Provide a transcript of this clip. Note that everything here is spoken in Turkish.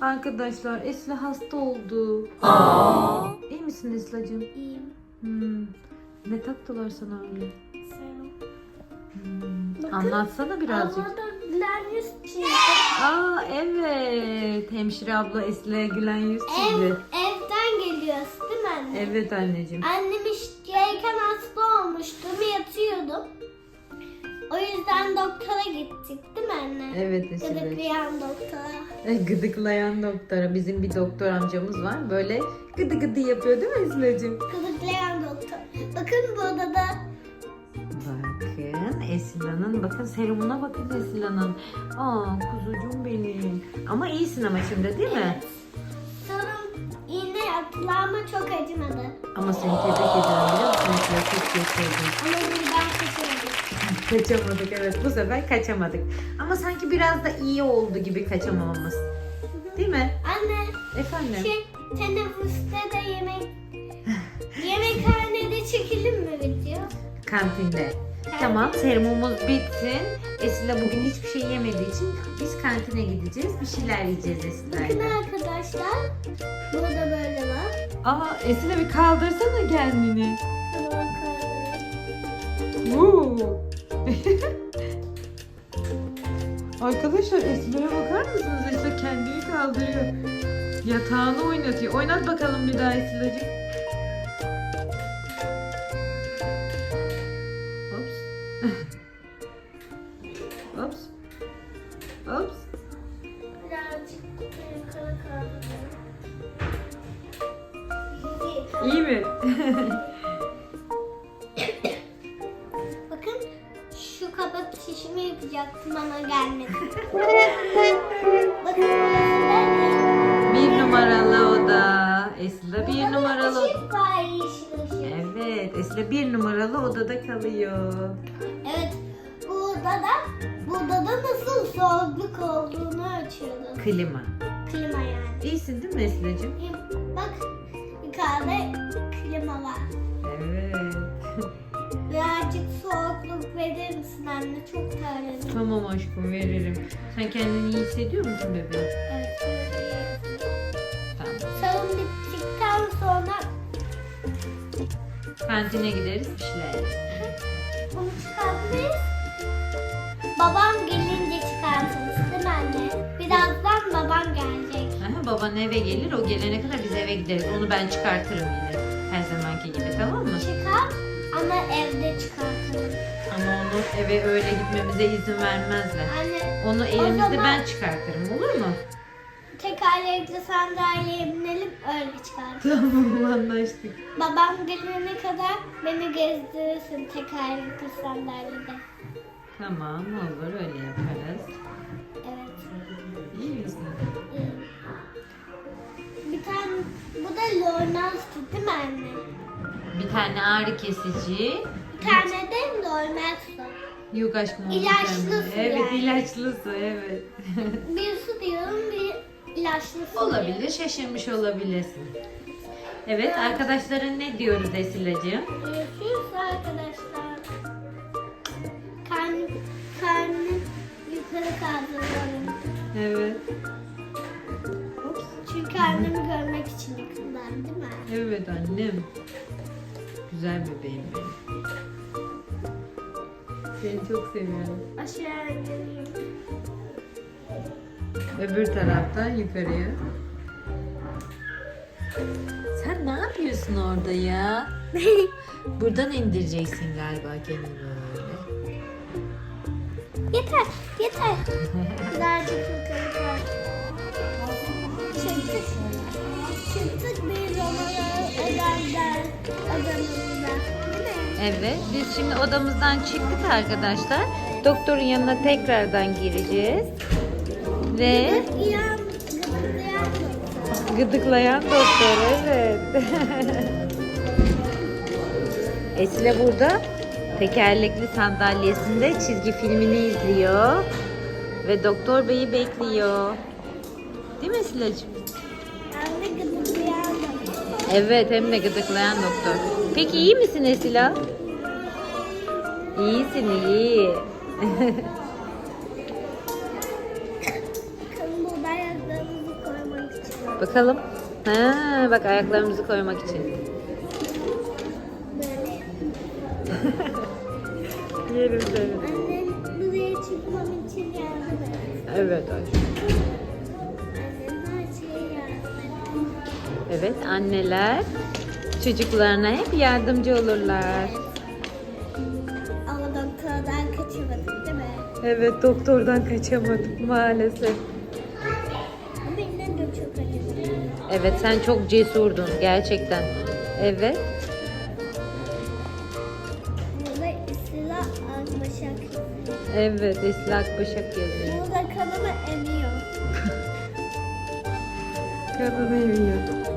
Arkadaşlar Esra hasta oldu. İyi misin Esla'cığım? İyiyim. Hmm. Ne taktılar sana öyle? Hmm. Anlatsana birazcık. Gülen yüz çizdi. Aa evet. Hemşire abla Esra'ya gülen yüz Ev, çizdi. evden geliyoruz değil mi anne? Evet anneciğim. Annem işteyken hasta olmuştum. Yüzden doktora gittik değil mi anne? Evet Esra. Gıdıklayan doktora. E, Gıdıklayan doktora. Bizim bir doktor amcamız var. Böyle gıdı gıdı yapıyor değil mi Esra'cığım? Gıdıklayan doktor. Bakın bu odada Bakın Esila'nın bakın serumuna bakın Esila'nın. Aa kuzucuğum benim. Ama iyisin ama şimdi değil mi? Serum iğne yaptılar ama çok acımadı. Ama seni tebrik ederim biliyor musun? Esila çok geçirdin. Ama birden kaçırdım. Kaçamadık evet bu sefer kaçamadık. Ama sanki biraz da iyi oldu gibi kaçamamamız. Değil mi? Anne Efendim? şey teneffüste de yemek yemekhanede çekelim mi video? Kantinde. Tamam serumumuz bitsin. Esila bugün hiçbir şey yemediği için biz kantine gideceğiz. Bir şeyler yiyeceğiz Bakın Esila'yla. arkadaşlar burada böyle var. Aa Esila bir kaldırsana kendini. Bunu bakalım. Woo. Arkadaşlar Esra'ya bakar mısınız? Esra kendini kaldırıyor. Yatağını oynatıyor. Oynat bakalım bir daha Esra'cığım. Ops. Ops. Ops. Birazcık yukarı kaldırıyorum. İyi mi? ama gelmedi. Bakın bir numaralı oda. Esra bir numaralı oda. Işık var yeşil ışık. Evet, Esra bir numaralı odada kalıyor. Evet. Bu odada, bu odada nasıl soğukluk olduğunu açıyordum. Klima. Klima yani. İyisin değil mi Esra'cığım? Bak yukarıda klima var. Misin anne? Çok terledim. Tamam aşkım veririm. Sen kendini iyi hissediyor musun bebeğim? Evet. Tamam. Salon bittikten sonra Kantine gideriz bir şeyler yeriz. bunu çıkartmayız. Babam gelince çıkartırız değil mi anne? Birazdan babam gelecek. Aha, baban eve gelir. O gelene kadar biz eve gideriz. Onu ben çıkartırım yine. Her zamanki gibi tamam mı? Çıkar ama evde çıkartırım. Ama onu eve öyle gitmemize izin vermezler. Anne Onu elimizde zaman- ben çıkartırım olur mu? tekerlekli sandalyeye binelim öyle çıkartırım. Tamam anlaştık. Babam gelene kadar beni gezdirirsin tekerlekli sandalyede. Tamam olur öyle yaparız. Evet. İyi misin? iyi. Bir tane bu da Lorna sütü değil mi anne? Bir tane ağrı kesici. Bir tane de normal. Yok aşkım. İlaçlı su Evet yani. ilaçlı su evet. Bir su diyorum bir ilaçlı su diyorum. Olabilir, şaşırmış olabilirsin. Evet, arkadaşların ne diyoruz Esilacığım? Görüşürüz arkadaşlar. Karnım, karnım yukarı kaldırıyorum. Evet. Çünkü annemi görmek için yıkılar değil mi? Evet annem. Güzel bebeğim benim. Seni çok seviyorum. Aşağıya geleyim. Öbür taraftan yukarıya. Sen ne yapıyorsun orada ya? Buradan indireceksin galiba kendini böyle. yeter, yeter. Birazcık yukarı kalk. Çıktık. Çıktık bir romana ölenler adamından. Evet, biz şimdi odamızdan çıktık arkadaşlar. Doktorun yanına tekrardan gireceğiz. Ve gıdıklayan doktor. evet. Esile burada tekerlekli sandalyesinde çizgi filmini izliyor. Ve doktor beyi bekliyor. Değil mi Esile'ciğim? Gıdıklayan doktor. Evet, hem de gıdıklayan doktor. Peki iyi misin Esila? İyisin, iyi. Bakalım. Ha, bak ayaklarımızı koymak için. Böyle. Yerim seni. Annem buraya çıkmam için yardım et. Evet aşkım. Evet anneler çocuklarına hep yardımcı olurlar. Ama doktordan kaçamadık değil mi? Evet doktordan kaçamadık maalesef. Ama benim de çok acıdı. Evet sen çok cesurdun gerçekten. Evet. Burada İsla Akbaşak. Evet Esra Akbaşak yazıyor. Burada kanımı emiyor. Kadın emiyor.